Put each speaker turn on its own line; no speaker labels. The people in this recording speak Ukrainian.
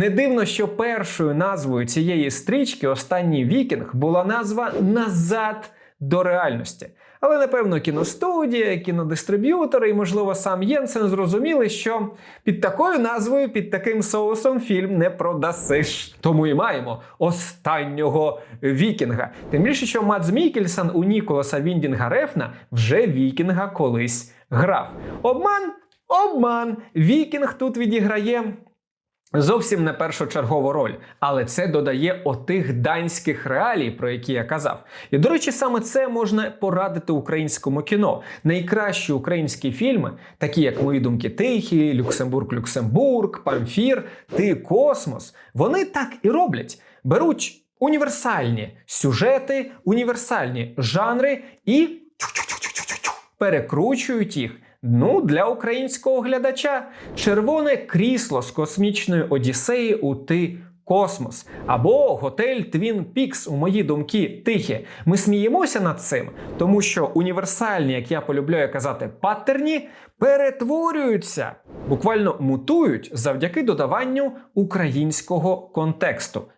Не дивно, що першою назвою цієї стрічки Останній вікінг була назва Назад до реальності. Але напевно кіностудія, кінодистриб'ютори і, можливо, сам Єнсен зрозуміли, що під такою назвою, під таким соусом фільм не продасиш. Тому і маємо останнього вікінга. Тим більше, що Мадз Мікельсон у Ніколаса Віндінга Рефна вже вікінга колись грав. Обман, обман. Вікінг тут відіграє Зовсім не першочергову роль, але це додає отих данських реалій, про які я казав. І до речі, саме це можна порадити українському кіно. Найкращі українські фільми, такі як Мої думки тихі, Люксембург, Люксембург, Памфір, Ти Космос, вони так і роблять. Беруть універсальні сюжети, універсальні жанри і перекручують їх. Ну, для українського глядача червоне крісло з космічної Одіссеї у ти космос або готель Твін Пікс у мої думки тихі. Ми сміємося над цим, тому що універсальні, як я полюбляю казати, паттерні перетворюються, буквально мутують завдяки додаванню українського контексту.